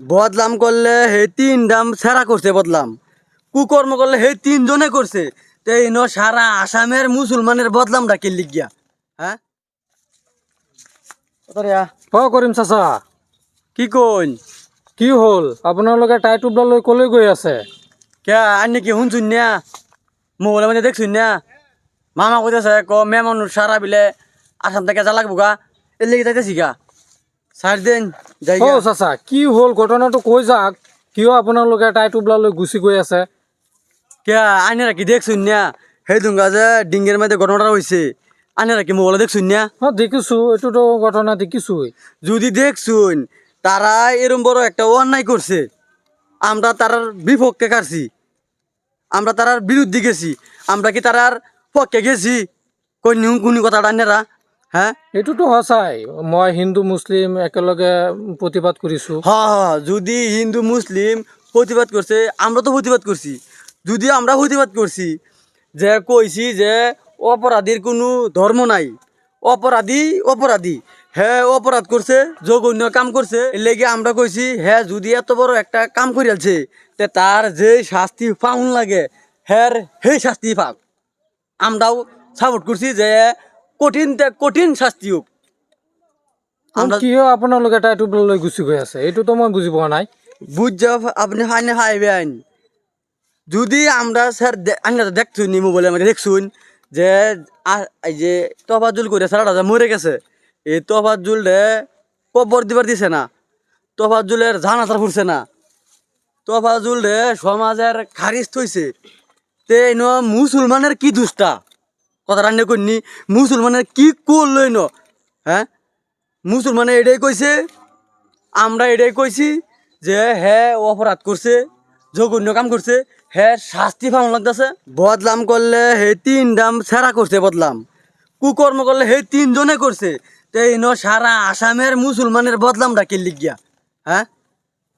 বদলাম করলে হে তিন দাম সেরা করছে বদলাম। কুকর্ম করলে হে তিনজনে করছে। তো এই ন সারা আসামের মুসলমানের বদলাম ডাকে লিখিয়া হ্যাঁ? হ কৰিম চাচা। কি কইন? কি হ'ল? আপোনালোকে টাই টোপলা লৈ কলৈ গৈ আছে। কে আনি কি শুনছুন না? মোবাইলের মধ্যে দেখছুন না? মামা কইতেছে ক মেমন সারা বিলে আসাম থেকে যা লাগবো গা। এর লেগে যাইতেছি গা। দিন যাই অ চাচা কি হ'ল ঘটনাটো কৈ যাওক কিয় আপোনালোকে টাই টোপলা লৈ গুচি গৈ আছে? কে আইনারা কি দেখছুন না সেই দুঙ্গা যে ডিঙ্গের মধ্যে ঘটনাটা হয়েছে আইনারা কি মোবাইলে দেখছুন না অ দেখিছোঁ এইটোতো ঘটনা দেখিছোঁই যদি দেখছুন তারা এরম বড় একটা অন্যায় করছে আমরা তারার বিপক্ষে কাটছি আমরা তারার বিরুদ্ধে গেছি। আমরা কি তারার পক্ষে গেছি? কোন কোন কথাটা আইনারা হ্যাঁ? এইটোতো সঁচাই। মই হিন্দু মুছলিম একেলগে প্ৰতিবাদ কৰিছোঁ। হ হ যদি হিন্দু মুসলিম প্রতিবাদ করছে আমরা তো প্রতিবাদ করছি যদি আমরা প্রতিবাদ করছি যে কইছি যে অপরাধীর কোনো ধর্ম নাই অপরাধী অপরাধী হ্যাঁ অপরাধ করছে জঘন্য কাম করছে লেগে আমরা কইছি হ্যাঁ যদি এত বড় একটা কাম করিয়াছে তে তার যে শাস্তি পাউন লাগে হ্যাঁ সেই শাস্তি পাক। আমরাও সাপোর্ট করছি যে কঠিন কঠিন শাস্তি হোক। আমরা কিয় আপোনালোকে টাই টোপলা লৈ গুচি গৈ আছে? এইটোতো মই বুজি পোৱা নাই। বুঝা আপনি হাইনে হাইবেন যদি আমরা স্যার আইনা দেখছুন নি মোবাইলে আমাকে দেখছুন যে এই যে তফাজুল করে সারাটা যে মরে গেছে। এই তফাজুল রে কবর দিবার দিছে না। তফাজুলের জানাজার ফুরছে না। তফাজুল রে সমাজের খারিজ থইছে। তে মুসলমানের কি দুষ্টা? কথা রান্না করনি। মুসলমানের কি করলই ন হ্যাঁ? মুসলমানে এটাই কইছে, আমরা এটাই কইছি যে হ্যাঁ অপরাধ করছে, জঘন্য কাম করছে হ্যাঁ শাস্তি পাওয়া লাগতেছে। বদলাম করলে হে তিন দাম সেরা করছে বদলাম। কুকর্ম করলে হে তিনজনে করছে। তো এই ন সারা আসামের মুসলমানের বদলাম ডাকে লিখিয়া হ্যাঁ?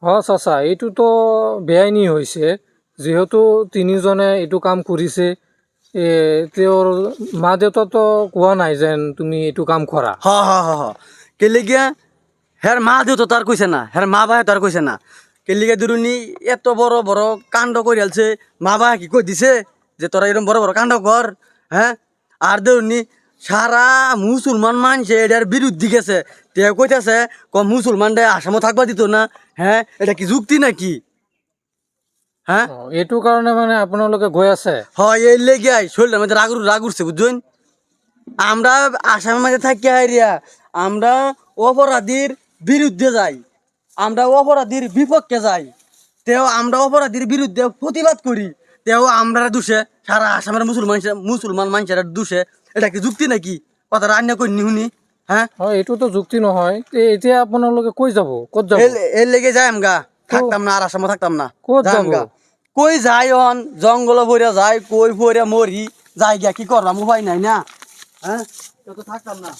হ, চাচা এইটোতো বেআইনী হৈছে। যিহেতু তিনিজনে এইটো কাম কৰিছে তেওঁৰ মা দেউতাতো কোৱা নাই যেন তুমি এইটো কাম কৰা। হ হ হ হ। কেলে গিয়া হের মা দিও তো তার কইছে না হের মা ভাই তার কইছে না। কেলে গিয়া দুরুনি এত বড় বড় কাণ্ড করে আলছে। মা ভাই কি কই দিছে যে তোরা এরকম বড় বড় কাণ্ড কর হ্যাঁ আর দেউনি সারা মুসলমান মানছে এটার বিরুদ্ধে গেছে। তে কইতাছে ক মুসলমান দে আসামও থাকবা দিত না হ্যাঁ এটা কি যুক্তি নাকি? হ্যাঁ? এইটো কাৰণে মানে আপোনালোকে গৈ আছে? হয় এই লেগে আই শরীরের মধ্যে রাগ রাগ উঠছে বুঝছেন আমরা আসামের মধ্যে থাকি হাইরিয়া আমরা অপরাধীর বিরুদ্ধে যাই আমরা অপরাধীর বিপক্ষে যাই তেও আমরা অপরাধীর বিরুদ্ধে প্রতিবাদ করি তেও আমরা দোষে সারা আসামের মুসলমান মুসলমান মানুষের দোষে এটা কি যুক্তি নাকি? কথা রান্না করি নি শুনি হ্যাঁ? হয় এইটোতো যুক্তি নহয়। তে এতিয়া আপোনালোকে কৈ যাব? ক'ত যাব? এর- এর লেগে যাই আমগা থাকতাম না আর আসামে থাকতাম না ক'ত যাই যাব? কই যাই অন? জঙ্গল ভরে যাই, কই ভরে মরি? যাই গিয়া কি করলাম? উপায় নাই না। হ্যাঁ? তো থাকতাম না।